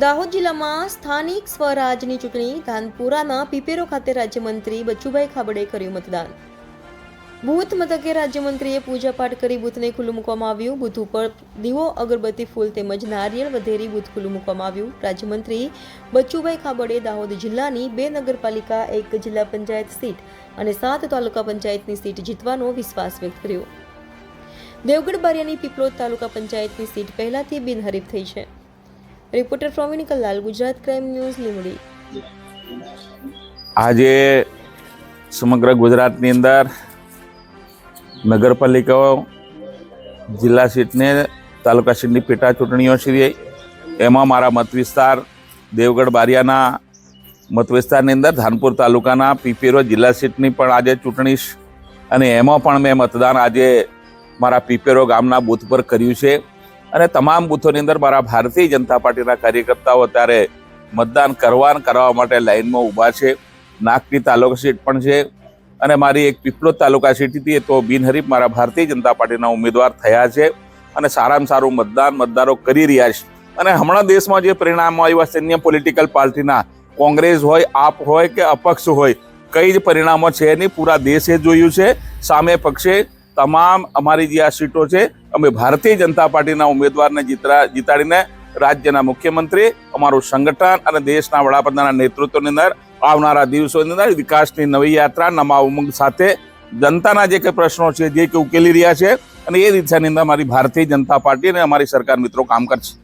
દાહોદ જિલ્લામાં સ્થાનિક સ્વરાજની ચૂંટણી ધાનપુરાના પીપેરો ખાતે રાજ્યમંત્રી બચુભાઈ ખાબડે કર્યું મતદાન. બુથ મથકે રાજ્યમંત્રીએ પૂજાપાઠ કરી બુથને ખુલ્લું મૂકવામાં આવ્યું. બુથ ઉપર દીવો, અગરબત્તી ફૂલ તેમજ નારિયેળ વધેરી બૂથ ખુલ્લું મૂકવામાં આવ્યું. રાજ્યમંત્રી બચુભાઈ ખાબડે દાહોદ જિલ્લાની બે નગરપાલિકા, એક જિલ્લા પંચાયત સીટ અને સાત તાલુકા પંચાયતની સીટ જીતવાનો વિશ્વાસ વ્યક્ત કર્યો. દેવગઢ બારિયાની પીપલોદ તાલુકા પંચાયતની સીટ પહેલાથી બિનહરીફ થઈ છે. Reporter Pravin Kalal Gujarat crime news Limdi આજે સમગ્ર ગુજરાતની અંદર નગરપાલિકાઓ જિલ્લા સીટને તાલુકા સીટની પેટા ચૂંટણીઓ છે એમાં મારા મત વિસ્તાર દેવગઢ બારિયાના મત વિસ્તારની અંદર ધાનપુર તાલુકાના પીપેરો જિલ્લા સીટની પણ આજે ચૂંટણી અને એમાં પણ મેં મતદાન આજે મારા પીપેરો ગામના બૂથ પર કર્યું છે. અને તમામ બૂથોની અંદર મારા ભારતીય જનતા પાર્ટીના કાર્યકર્તાઓ અત્યારે મતદાન કરવા કરાવવા માટે લાઈનમાં ઊભા છે. નાગપી તાલુકા સીટ પણ છે અને મારી એક પીપલોદ તાલુકા સીટ હતી તો બિનહરીફ મારા ભારતીય જનતા પાર્ટીના ઉમેદવાર થયા છે અને સારામાં સારું મતદાન મતદારો કરી રહ્યા છે. અને હમણાં દેશમાં જે પરિણામો આવ્યા છે અન્ય પોલિટિકલ પાર્ટીના કોંગ્રેસ હોય, આપ હોય કે અપક્ષ હોય, કઈ જ પરિણામો છે નહીં. પૂરા દેશે જોયું છે, સામે પક્ષે તમામ અમારી જે આ સીટો છે, અમે ભારતીય જનતા પાર્ટીના ઉમેદવારને જીતરા, જીતાડીને રાજ્યના મુખ્યમંત્રી, અમારું સંગઠન અને દેશના વડાપ્રધાનના નેતૃત્વની અંદર આવનારા દિવસોની અંદર વિકાસની નવી યાત્રા, નવા ઉમંગ સાથે જનતાના જે કંઈ પ્રશ્નો છે, જે કે ઉકેલી રહ્યા છે, અને એ દિશાની અંદર અમારી ભારતીય જનતા પાર્ટી અને અમારી સરકાર મિત્રો કામ કરશે.